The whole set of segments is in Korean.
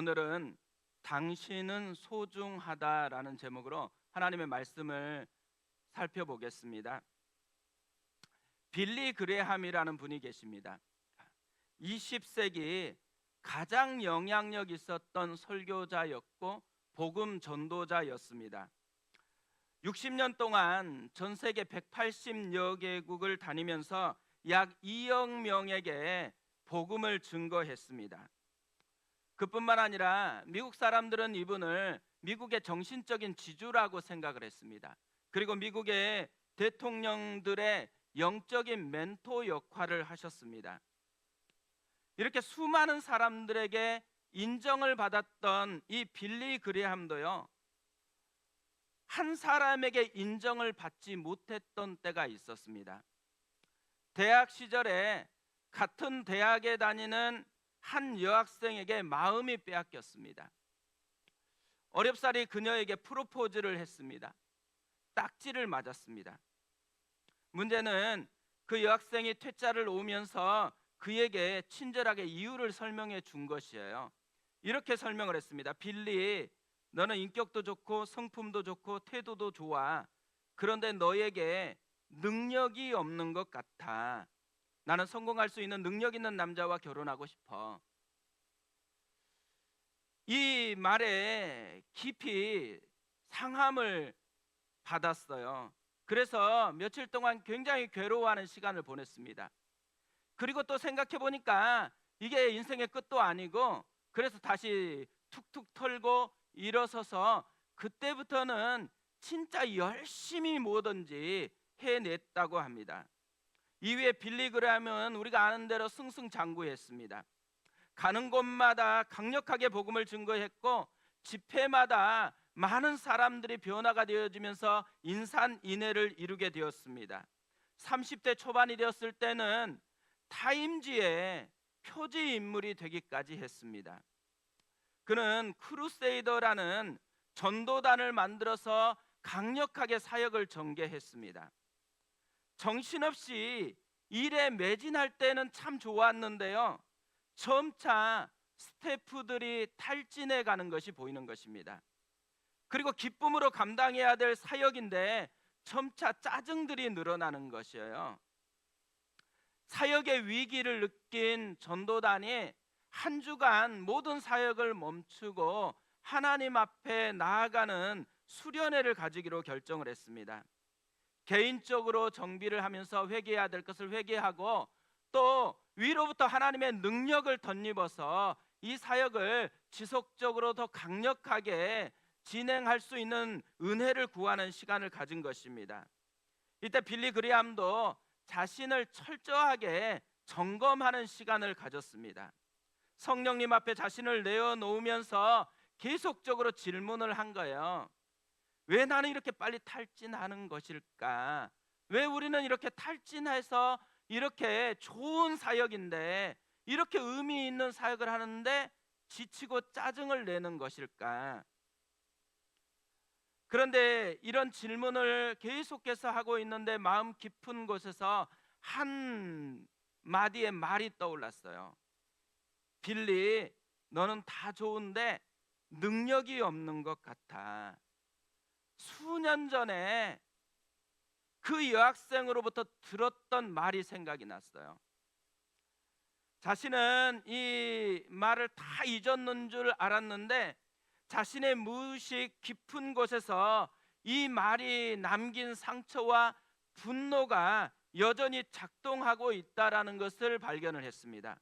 오늘은 당신은 소중하다라는 제목으로 하나님의 말씀을 살펴보겠습니다. 빌리 그레함이라는 분이 계십니다. 20세기 가장 영향력 있었던 설교자였고 복음 전도자였습니다. 60년 동안 전 세계 180여 개국을 다니면서 약 2억 명에게 복음을 증거했습니다. 그뿐만 아니라 미국 사람들은 이분을 미국의 정신적인 지주라고 생각을 했습니다. 그리고 미국의 대통령들의 영적인 멘토 역할을 하셨습니다. 이렇게 수많은 사람들에게 인정을 받았던 이 빌리 그레함도요. 한 사람에게 인정을 받지 못했던 때가 있었습니다. 대학 시절에 같은 대학에 다니는 한 여학생에게 마음이 빼앗겼습니다. 어렵사리 그녀에게 프로포즈를 했습니다. 딱지를 맞았습니다. 문제는 그 여학생이 퇴짜를 오면서 그에게 친절하게 이유를 설명해 준 것이에요. 이렇게 설명을 했습니다. 빌리, 너는 인격도 좋고 성품도 좋고 태도도 좋아. 그런데 너에게 능력이 없는 것 같아. 나는 성공할 수 있는 능력 있는 남자와 결혼하고 싶어. 이 말에 깊이 상함을 받았어요. 그래서 며칠 동안 굉장히 괴로워하는 시간을 보냈습니다. 그리고 또 생각해 보니까 이게 인생의 끝도 아니고 그래서 다시 툭툭 털고 일어서서 그때부터는 진짜 열심히 뭐든지 해냈다고 합니다. 이후에 빌리그램은 우리가 아는 대로 승승장구했습니다. 가는 곳마다 강력하게 복음을 증거했고 집회마다 많은 사람들이 변화가 되어지면서 인산인해를 이루게 되었습니다. 30대 초반이 되었을 때는 타임지의 표지 인물이 되기까지 했습니다. 그는 크루세이더라는 전도단을 만들어서 강력하게 사역을 전개했습니다. 정신없이 일에 매진할 때는 참 좋았는데요. 점차 스태프들이 탈진해 가는 것이 보이는 것입니다. 그리고 기쁨으로 감당해야 될 사역인데 점차 짜증들이 늘어나는 것이에요. 사역의 위기를 느낀 전도단이 한 주간 모든 사역을 멈추고 하나님 앞에 나아가는 수련회를 가지기로 결정을 했습니다. 개인적으로 정비를 하면서 회개해야 될 것을 회개하고 또 위로부터 하나님의 능력을 덧입어서 이 사역을 지속적으로 더 강력하게 진행할 수 있는 은혜를 구하는 시간을 가진 것입니다. 이때 빌리 그리함도 자신을 철저하게 점검하는 시간을 가졌습니다. 성령님 앞에 자신을 내어 놓으면서 계속적으로 질문을 한 거예요. 왜 나는 이렇게 빨리 탈진하는 것일까? 왜 우리는 이렇게 탈진해서 이렇게 좋은 사역인데 이렇게 의미 있는 사역을 하는데 지치고 짜증을 내는 것일까? 그런데 이런 질문을 계속해서 하고 있는데 마음 깊은 곳에서 한 마디의 말이 떠올랐어요. 빌리, 너는 다 좋은데 능력이 없는 것 같아. 수년 전에 그 여학생으로부터 들었던 말이 생각이 났어요. 자신은 이 말을 다 잊었는 줄 알았는데 자신의 무의식 깊은 곳에서 이 말이 남긴 상처와 분노가 여전히 작동하고 있다라는 것을 발견을 했습니다.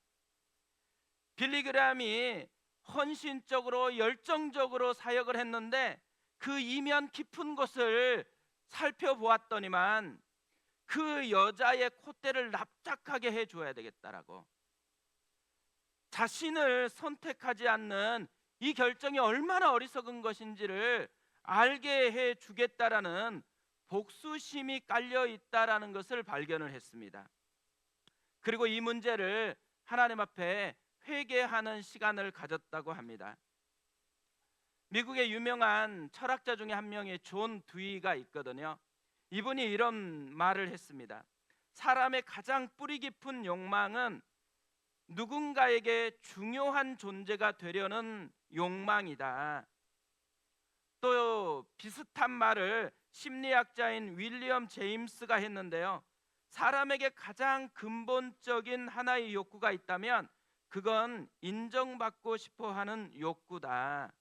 빌리그램이 헌신적으로 열정적으로 사역을 했는데 그 이면 깊은 곳을 살펴보았더니만 그 여자의 콧대를 납작하게 해줘야 되겠다라고 자신을 선택하지 않는 이 결정이 얼마나 어리석은 것인지를 알게 해 주겠다라는 복수심이 깔려 있다라는 것을 발견을 했습니다. 그리고 이 문제를 하나님 앞에 회개하는 시간을 가졌다고 합니다. 미국의 유명한 철학자 중에 한 명의 존 두이가 있거든요. 이분이 이런 말을 했습니다. 사람의 가장 뿌리 깊은 욕망은 누군가에게 중요한 존재가 되려는 욕망이다. 또 비슷한 말을 심리학자인 윌리엄 제임스가 했는데요. 사람에게 가장 근본적인 하나의 욕구가 있다면 그건 인정받고 싶어 하는 욕구다.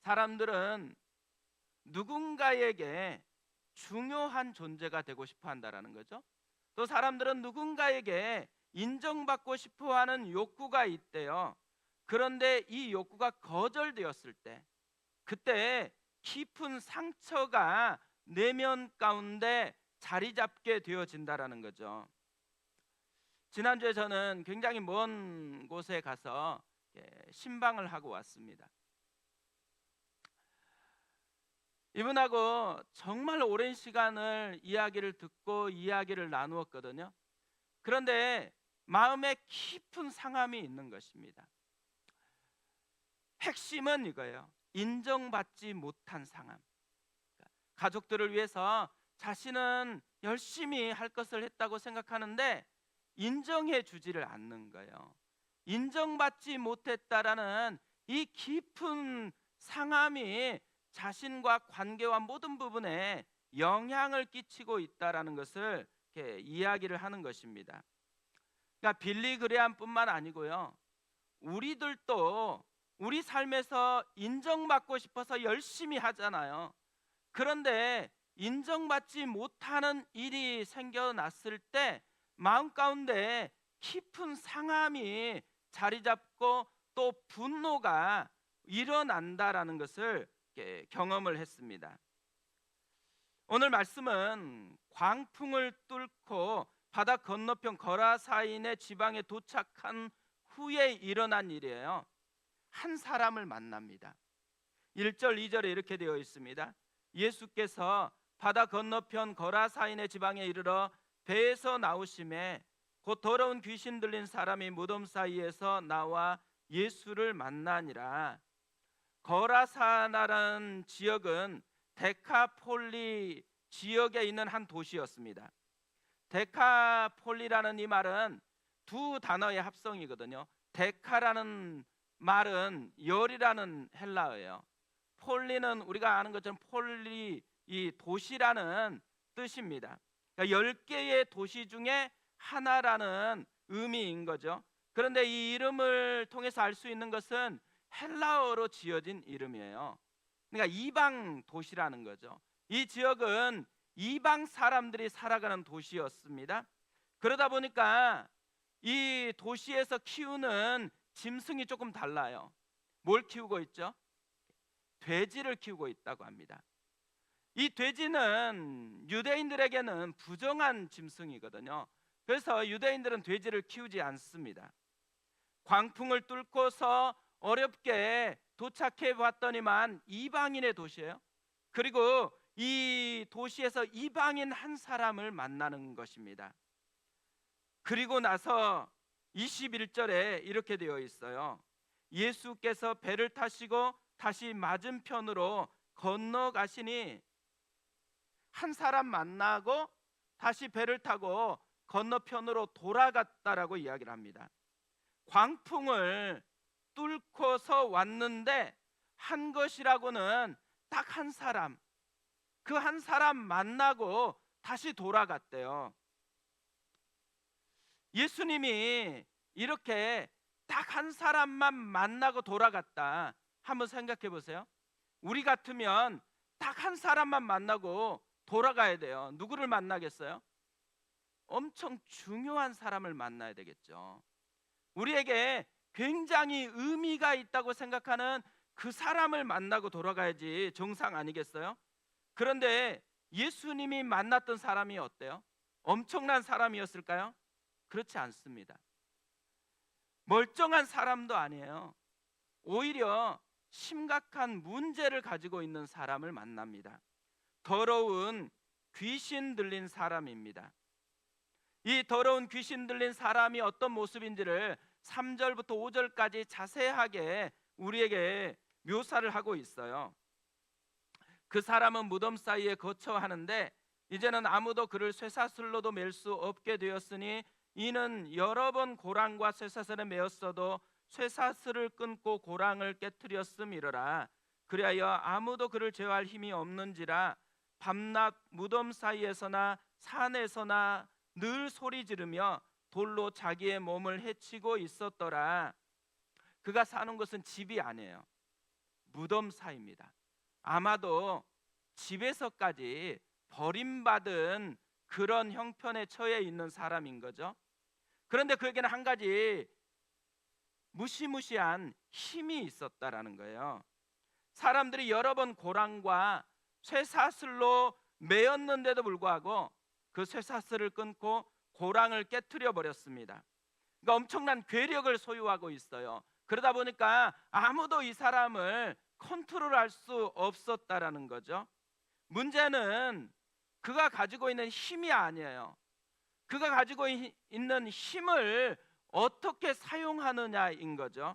사람들은 누군가에게 중요한 존재가 되고 싶어 한다라는 거죠. 또 사람들은 누군가에게 인정받고 싶어 하는 욕구가 있대요. 그런데 이 욕구가 거절되었을 때 그때 깊은 상처가 내면 가운데 자리 잡게 되어진다라는 거죠. 지난주에 저는 굉장히 먼 곳에 가서 예, 신방을 하고 왔습니다. 이분하고 정말 오랜 시간을 이야기를 듣고 이야기를 나누었거든요. 그런데 마음에 깊은 상함이 있는 것입니다. 핵심은 이거예요. 인정받지 못한 상함. 가족들을 위해서 자신은 열심히 할 것을 했다고 생각하는데 인정해 주지를 않는 거예요. 인정받지 못했다라는 이 깊은 상함이 자신과 관계와 모든 부분에 영향을 끼치고 있다라는 것을 이렇게 이야기를 하는 것입니다. 그러니까 빌리 그레함뿐만 아니고요. 우리들도 우리 삶에서 인정받고 싶어서 열심히 하잖아요. 그런데 인정받지 못하는 일이 생겨났을 때 마음 가운데 깊은 상함이 자리 잡고 또 분노가 일어난다라는 것을 이렇게 경험을 했습니다. 오늘 말씀은 광풍을 뚫고 바다 건너편 거라사인의 지방에 도착한 후에 일어난 일이에요. 한 사람을 만납니다. 1절 2절에 이렇게 되어 있습니다. 예수께서 바다 건너편 거라사인의 지방에 이르러 배에서 나오심에 곧 더러운 귀신 들린 사람이 무덤 사이에서 나와 예수를 만나니라. 거라사나라는 지역은 데카폴리 지역에 있는 한 도시였습니다. 데카폴리라는 이 말은 두 단어의 합성이거든요. 데카라는 말은 열이라는 헬라어예요. 폴리는 우리가 아는 것처럼 폴리 이 도시라는 뜻입니다. 그러니까 10개의 도시 중에 하나라는 의미인 거죠. 그런데 이 이름을 통해서 알 수 있는 것은 헬라어로 지어진 이름이에요. 그러니까 이방 도시라는 거죠. 이 지역은 이방 사람들이 살아가는 도시였습니다. 그러다 보니까 이 도시에서 키우는 짐승이 조금 달라요. 뭘 키우고 있죠? 돼지를 키우고 있다고 합니다. 이 돼지는 유대인들에게는 부정한 짐승이거든요. 그래서 유대인들은 돼지를 키우지 않습니다. 광풍을 뚫고서 어렵게 도착해 봤더니만 이방인의 도시예요. 그리고 이 도시에서 이방인 한 사람을 만나는 것입니다. 그리고 나서 21절에 이렇게 되어 있어요. 예수께서 배를 타시고 다시 맞은편으로 건너가시니 한 사람 만나고 다시 배를 타고 건너편으로 돌아갔다라고 이야기를 합니다. 광풍을 뚫고서 왔는데 한 것이라고는 딱 한 사람. 그 한 사람 만나고 다시 돌아갔대요. 예수님이 이렇게 딱 한 사람만 만나고 돌아갔다. 한번 생각해 보세요. 우리 같으면 딱 한 사람만 만나고 돌아가야 돼요. 누구를 만나겠어요? 엄청 중요한 사람을 만나야 되겠죠. 우리에게 굉장히 의미가 있다고 생각하는 그 사람을 만나고 돌아가야지 정상 아니겠어요? 그런데 예수님이 만났던 사람이 어때요? 엄청난 사람이었을까요? 그렇지 않습니다. 멀쩡한 사람도 아니에요. 오히려 심각한 문제를 가지고 있는 사람을 만납니다. 더러운 귀신 들린 사람입니다. 이 더러운 귀신 들린 사람이 어떤 모습인지를 3절부터 5절까지 자세하게 우리에게 묘사를 하고 있어요. 그 사람은 무덤 사이에 거처하는데 이제는 아무도 그를 쇠사슬로도 맬 수 없게 되었으니 이는 여러 번 고랑과 쇠사슬에 매었어도 쇠사슬을 끊고 고랑을 깨뜨렸음이러라 그리하여 아무도 그를 제어할 힘이 없는지라 밤낮 무덤 사이에서나 산에서나 늘 소리 지르며 돌로 자기의 몸을 해치고 있었더라 그가 사는 곳은 집이 아니에요 무덤 사이입니다 아마도 집에서까지 버림받은 그런 형편에 처해 있는 사람인 거죠. 그런데 그에게는 한 가지 무시무시한 힘이 있었다라는 거예요. 사람들이 여러 번 고랑과 쇠사슬로 매었는데도 불구하고 그 쇠사슬을 끊고 고랑을 깨뜨려 버렸습니다. 그러니까 엄청난 괴력을 소유하고 있어요. 그러다 보니까 아무도 이 사람을 컨트롤할 수 없었다라는 거죠. 문제는 그가 가지고 있는 힘이 아니에요. 그가 가지고 이- 있는 힘을 어떻게 사용하느냐인 거죠.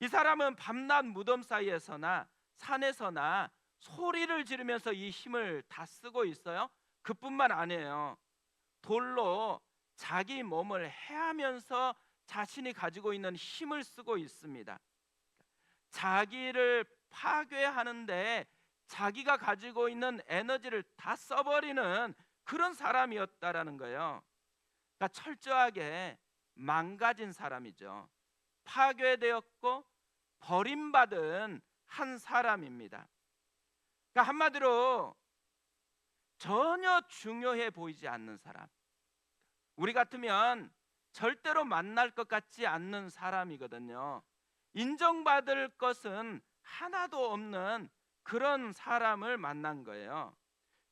이 사람은 밤낮 무덤 사이에서나 산에서나 소리를 지르면서 이 힘을 다 쓰고 있어요. 그뿐만 아니에요. 돌로 자기 몸을 해하면서 자신이 가지고 있는 힘을 쓰고 있습니다. 자기를 파괴하는데 자기가 가지고 있는 에너지를 다 써버리는 그런 사람이었다라는 거예요. 그러니까 철저하게 망가진 사람이죠. 파괴되었고 버림받은 한 사람입니다. 그러니까 한마디로 전혀 중요해 보이지 않는 사람. 우리 같으면 절대로 만날 것 같지 않는 사람이거든요. 인정받을 것은 하나도 없는 그런 사람을 만난 거예요.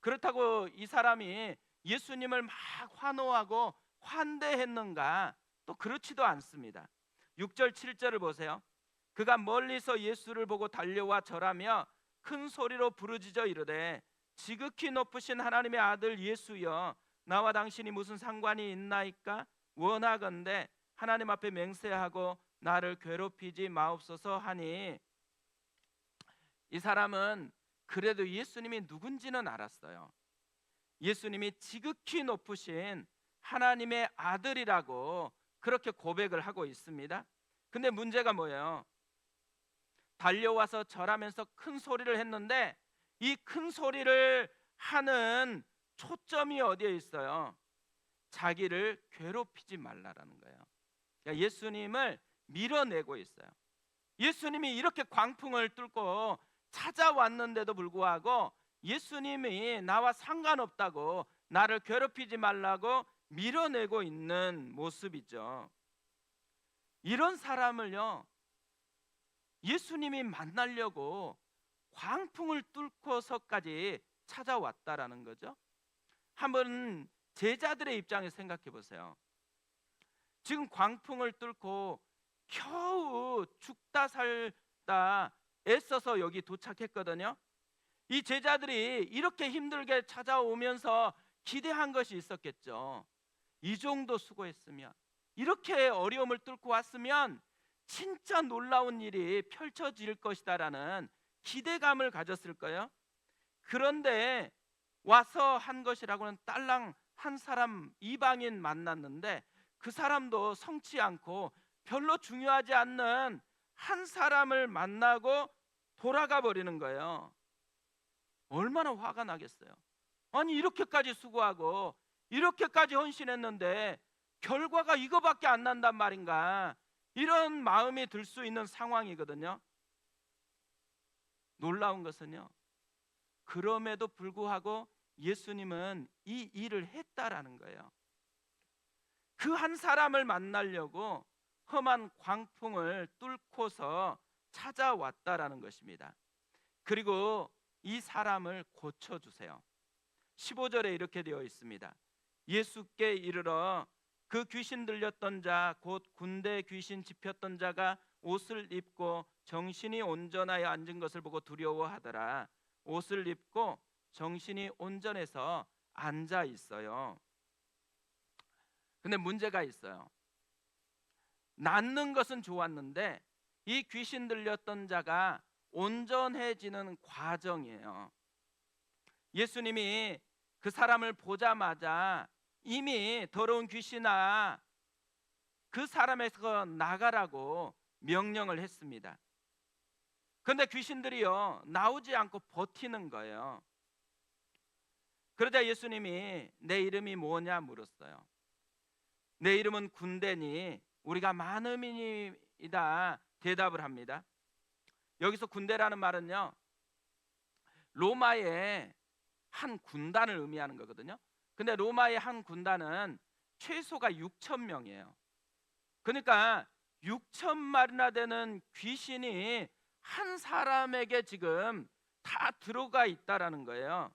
그렇다고 이 사람이 예수님을 막 환호하고 환대했는가? 또 그렇지도 않습니다. 6절 7절을 보세요. 그가 멀리서 예수를 보고 달려와 절하며 큰 소리로 부르짖어 이르되 지극히 높으신 하나님의 아들 예수여 나와 당신이 무슨 상관이 있나이까 원하건대 하나님 앞에 맹세하고 나를 괴롭히지 마옵소서 하니 이 사람은 그래도 예수님이 누군지는 알았어요. 예수님이 지극히 높으신 하나님의 아들이라고 그렇게 고백을 하고 있습니다. 근데 문제가 뭐예요? 달려와서 절하면서 큰 소리를 했는데 이 큰 소리를 하는 초점이 어디에 있어요? 자기를 괴롭히지 말라라는 거예요. 그러니까 예수님을 밀어내고 있어요. 예수님이 이렇게 광풍을 뚫고 찾아왔는데도 불구하고 예수님이 나와 상관없다고 나를 괴롭히지 말라고 밀어내고 있는 모습이죠. 이런 사람을요, 예수님이 만나려고 광풍을 뚫고서까지 찾아왔다라는 거죠. 한번 제자들의 입장에 생각해 보세요. 지금 광풍을 뚫고 겨우 죽다 살다 애써서 여기 도착했거든요. 이 제자들이 이렇게 힘들게 찾아오면서 기대한 것이 있었겠죠. 이 정도 수고했으면 이렇게 어려움을 뚫고 왔으면 진짜 놀라운 일이 펼쳐질 것이다라는 기대감을 가졌을 거예요. 그런데 와서 한 것이라고는 딸랑 한 사람 이방인 만났는데 그 사람도 성치 않고 별로 중요하지 않는 한 사람을 만나고 돌아가 버리는 거예요. 얼마나 화가 나겠어요. 아니 이렇게까지 수고하고 이렇게까지 헌신했는데 결과가 이거밖에 안 난단 말인가? 이런 마음이 들 수 있는 상황이거든요. 놀라운 것은요. 그럼에도 불구하고 예수님은 이 일을 했다라는 거예요. 그 한 사람을 만나려고 험한 광풍을 뚫고서 찾아왔다라는 것입니다. 그리고 이 사람을 고쳐 주세요. 15절에 이렇게 되어 있습니다. 예수께 이르러 그 귀신 들렸던 자 곧 군대 귀신 집혔던 자가 옷을 입고 정신이 온전하여 앉은 것을 보고 두려워하더라. 옷을 입고 정신이 온전해서 앉아 있어요. 근데 문제가 있어요. 낫는 것은 좋았는데 이 귀신 들렸던 자가 온전해지는 과정이에요. 예수님이 그 사람을 보자마자 이미 더러운 귀신아 그 사람에서 나가라고 명령을 했습니다. 그런데 귀신들이요 나오지 않고 버티는 거예요. 그러자 예수님이 내 이름이 뭐냐 물었어요. 내 이름은 군대니 우리가 많음이다 대답을 합니다. 여기서 군대라는 말은요 로마의 한 군단을 의미하는 거거든요. 근데 로마의 한 군단은 최소가 6천 명이에요. 그러니까 6천 마리나 되는 귀신이 한 사람에게 지금 다 들어가 있다라는 거예요.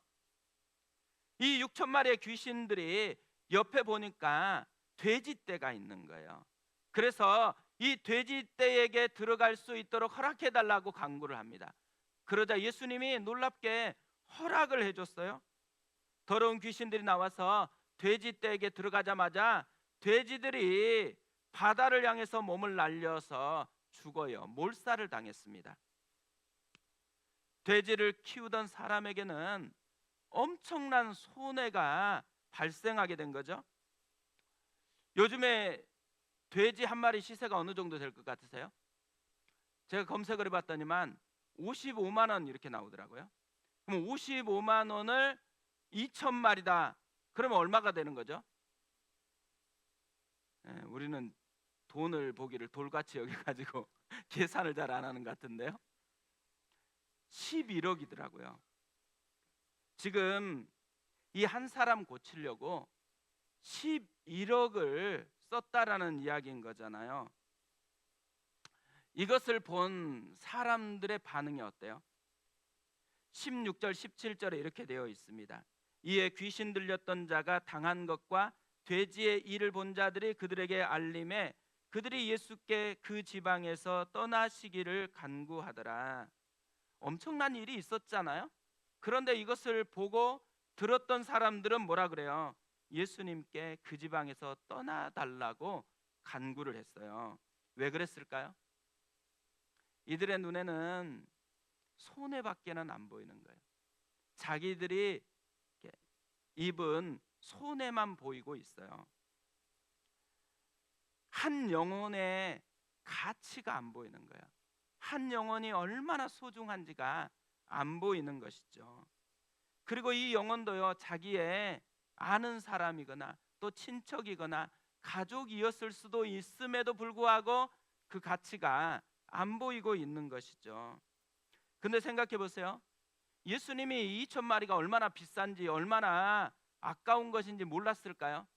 이 6천 마리의 귀신들이 옆에 보니까 돼지떼가 있는 거예요. 그래서 이 돼지떼에게 들어갈 수 있도록 허락해 달라고 강구를 합니다. 그러자 예수님이 놀랍게 허락을 해 줬어요. 더러운 귀신들이 나와서 돼지떼에게 들어가자마자 돼지들이 바다를 향해서 몸을 날려서 죽어요. 몰살을 당했습니다. 돼지를 키우던 사람에게는 엄청난 손해가 발생하게 된 거죠. 요즘에 돼지 한 마리 시세가 어느 정도 될 것 같으세요? 제가 검색을 해봤더니만 55만 원 이렇게 나오더라고요. 그럼 55만 원을 2천 마리다. 그러면 얼마가 되는 거죠? 예, 우리는 돈을 보기를 돌같이 여겨가지고 계산을 잘 안 하는 것 같은데요. 11억이더라고요. 지금 이 한 사람 고치려고 11억을 썼다라는 이야기인 거잖아요. 이것을 본 사람들의 반응이 어때요? 16절 17절에 이렇게 되어 있습니다. 이에 귀신 들렸던 자가 당한 것과 돼지의 일을 본 자들이 그들에게 알림에 그들이 예수께 그 지방에서 떠나시기를 간구하더라. 엄청난 일이 있었잖아요. 그런데 이것을 보고 들었던 사람들은 뭐라 그래요? 예수님께 그 지방에서 떠나달라고 간구를 했어요. 왜 그랬을까요? 이들의 눈에는 손해밖에는 안 보이는 거예요. 자기들이 입은 손해만 보이고 있어요. 한 영혼의 가치가 안 보이는 거예요. 한 영혼이 얼마나 소중한지가 안 보이는 것이죠. 그리고 이 영혼도요, 자기의 아는 사람이거나 또 친척이거나 가족이었을 수도 있음에도 불구하고 그 가치가 안 보이고 있는 것이죠. 근데 생각해 보세요. 예수님이 2천 마리가 얼마나 비싼지 얼마나 아까운 것인지 몰랐을까요?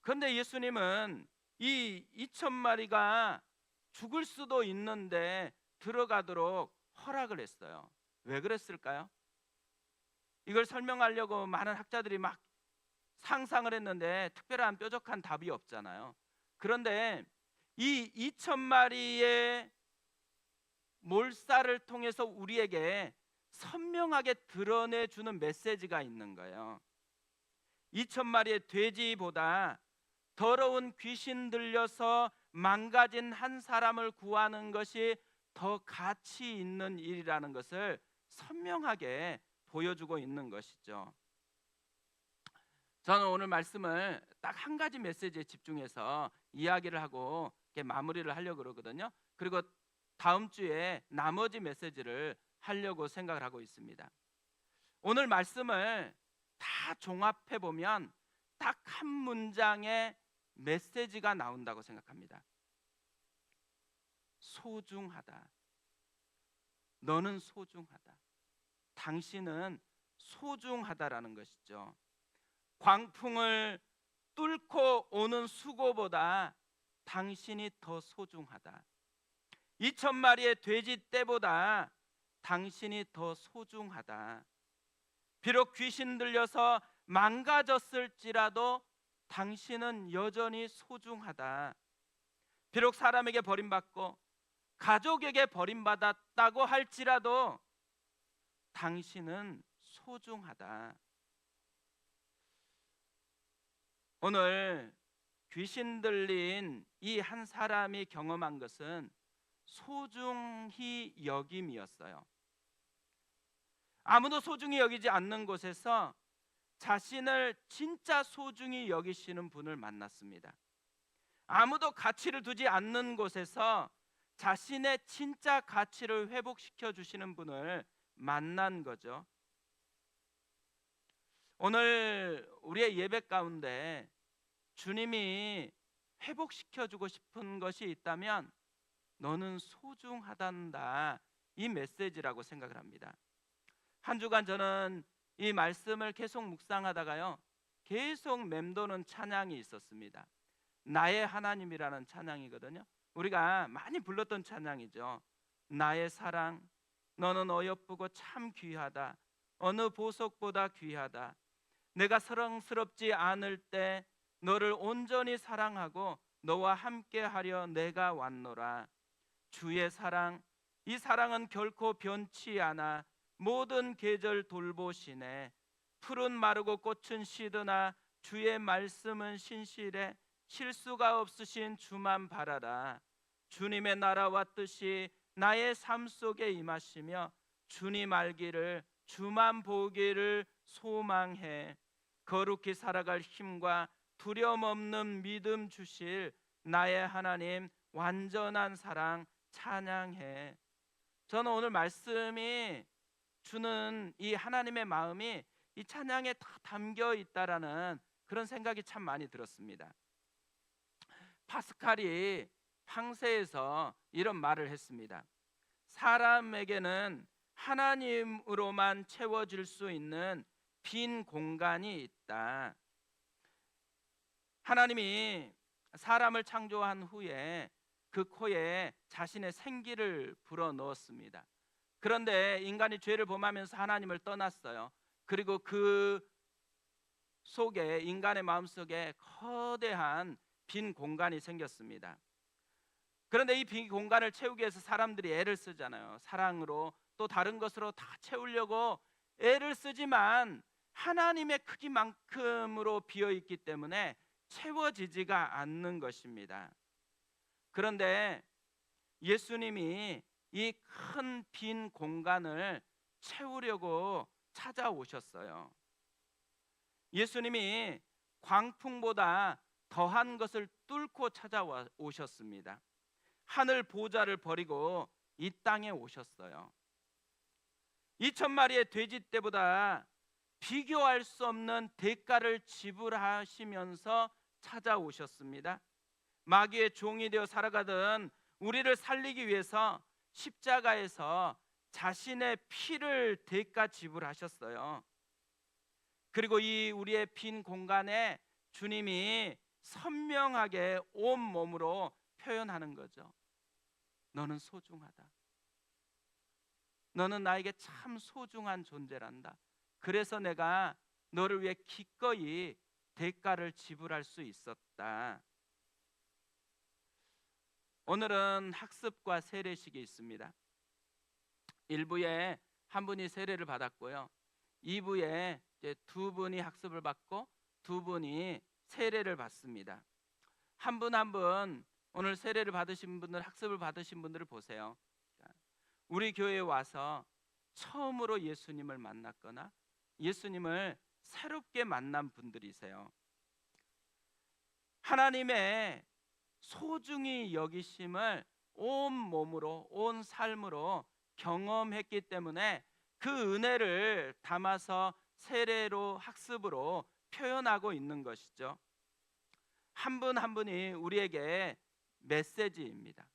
그런데 예수님은 이 2천 마리가 죽을 수도 있는데 들어가도록 허락을 했어요. 왜 그랬을까요? 이걸 설명하려고 많은 학자들이 막 상상을 했는데 특별한 뾰족한 답이 없잖아요. 그런데 이 2천 마리의 몰살을 통해서 우리에게 선명하게 드러내 주는 메시지가 있는 거예요. 2천 마리의 돼지보다 더러운 귀신 들려서 망가진 한 사람을 구하는 것이 더 가치 있는 일이라는 것을 선명하게 보여주고 있는 것이죠. 저는 오늘 말씀을 딱 한 가지 메시지에 집중해서 이야기를 하고 마무리를 하려고 그러거든요. 그리고 다음 주에 나머지 메시지를 하려고 생각을 하고 있습니다. 오늘 말씀을 다 종합해 보면 딱 한 문장의 메시지가 나온다고 생각합니다. 소중하다. 너는 소중하다. 당신은 소중하다라는 것이죠. 광풍을 뚫고 오는 수고보다 당신이 더 소중하다. 2천 마리의 돼지 떼보다 당신이 더 소중하다. 비록 귀신 들려서 망가졌을지라도 당신은 여전히 소중하다. 비록 사람에게 버림받고 가족에게 버림받았다고 할지라도 당신은 소중하다. 오늘 귀신 들린 이 한 사람이 경험한 것은 소중히 여김이었어요. 아무도 소중히 여기지 않는 곳에서 자신을 진짜 소중히 여기시는 분을 만났습니다. 아무도 가치를 두지 않는 곳에서 자신의 진짜 가치를 회복시켜 주시는 분을 만난 거죠. 오늘 우리의 예배 가운데 주님이 회복시켜 주고 싶은 것이 있다면 너는 소중하단다. 이 메시지라고 생각을 합니다. 한 주간 저는 이 말씀을 계속 묵상하다가요. 계속 맴도는 찬양이 있었습니다. 나의 하나님이라는 찬양이거든요. 우리가 많이 불렀던 찬양이죠. 나의 사랑, 너는 어여쁘고 참 귀하다. 어느 보석보다 귀하다. 내가 사랑스럽지 않을 때 너를 온전히 사랑하고 너와 함께 하려 내가 왔노라. 주의 사랑, 이 사랑은 결코 변치 않아 모든 계절 돌보시네. 푸른 마르고 꽃은 시드나 주의 말씀은 신실해 실수가 없으신 주만 바라라. 주님의 나라와 뜻이 나의 삶 속에 임하시며 주님 알기를 주만 보기를 소망해 거룩히 살아갈 힘과 두려움 없는 믿음 주실 나의 하나님 완전한 사랑 찬양해. 저는 오늘 말씀이 주는 이 하나님의 마음이 이 찬양에 다 담겨 있다라는 그런 생각이 참 많이 들었습니다. 파스칼이 황세에서 이런 말을 했습니다. 사람에게는 하나님으로만 채워질 수 있는 빈 공간이 있다. 하나님이 사람을 창조한 후에 그 코에 자신의 생기를 불어 넣었습니다. 그런데 인간이 죄를 범하면서 하나님을 떠났어요. 그리고 그 속에 인간의 마음 속에 거대한 빈 공간이 생겼습니다. 그런데 이 빈 공간을 채우기 위해서 사람들이 애를 쓰잖아요. 사랑으로 또 다른 것으로 다 채우려고 애를 쓰지만 하나님의 크기만큼으로 비어 있기 때문에 채워지지가 않는 것입니다. 그런데 예수님이 이 큰 빈 공간을 채우려고 찾아오셨어요. 예수님이 광풍보다 더한 것을 뚫고 찾아오셨습니다. 하늘 보좌를 버리고 이 땅에 오셨어요. 2천 마리의 돼지 떼보다 비교할 수 없는 대가를 지불하시면서 찾아오셨습니다. 마귀의 종이 되어 살아가던 우리를 살리기 위해서 십자가에서 자신의 피를 대가 지불하셨어요. 그리고 이 우리의 빈 공간에 주님이 선명하게 온 몸으로 표현하는 거죠. 너는 소중하다. 너는 나에게 참 소중한 존재란다. 그래서 내가 너를 위해 기꺼이 대가를 지불할 수 있었다. 오늘은 학습과 세례식이 있습니다. 1부에 한 분이 세례를 받았고요. 2부에 이제 두 분이 학습을 받고 두 분이 세례를 받습니다. 한 분 한 분 오늘 세례를 받으신 분들 학습을 받으신 분들을 보세요. 우리 교회에 와서 처음으로 예수님을 만났거나 예수님을 새롭게 만난 분들이세요. 하나님의 소중히 여기심을 온 몸으로 온 삶으로 경험했기 때문에 그 은혜를 담아서 세례로 학습으로 표현하고 있는 것이죠. 한분한 분이 우리에게 메시지입니다.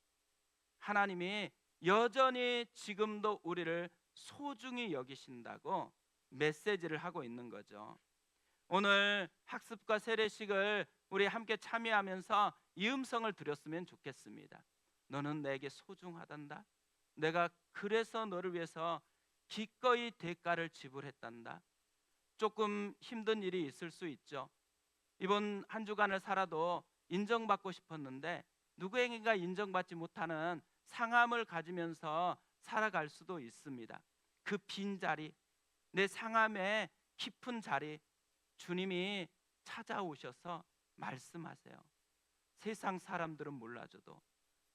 하나님이 여전히 지금도 우리를 소중히 여기신다고 메시지를 하고 있는 거죠. 오늘 학습과 세례식을 우리 함께 참여하면서 이 음성을 드렸으면 좋겠습니다. 너는 내게 소중하단다. 내가 그래서 너를 위해서 기꺼이 대가를 지불했단다. 조금 힘든 일이 있을 수 있죠. 이번 한 주간을 살아도 인정받고 싶었는데 누구에게가 인정받지 못하는 상함을 가지면서 살아갈 수도 있습니다. 그 빈자리, 내 상함의 깊은 자리, 주님이 찾아오셔서 말씀하세요. 세상 사람들은 몰라줘도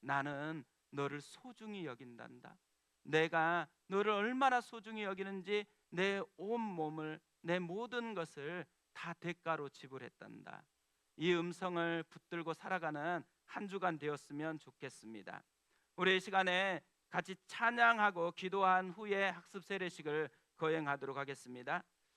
나는 너를 소중히 여긴단다. 내가 너를 얼마나 소중히 여기는지 내 온 몸을 내 모든 것을 다 대가로 지불했단다. 이 음성을 붙들고 살아가는 한 주간 되었으면 좋겠습니다. 우리 이 시간에 같이 찬양하고 기도한 후에 학습 세례식을 거행하도록 하겠습니다.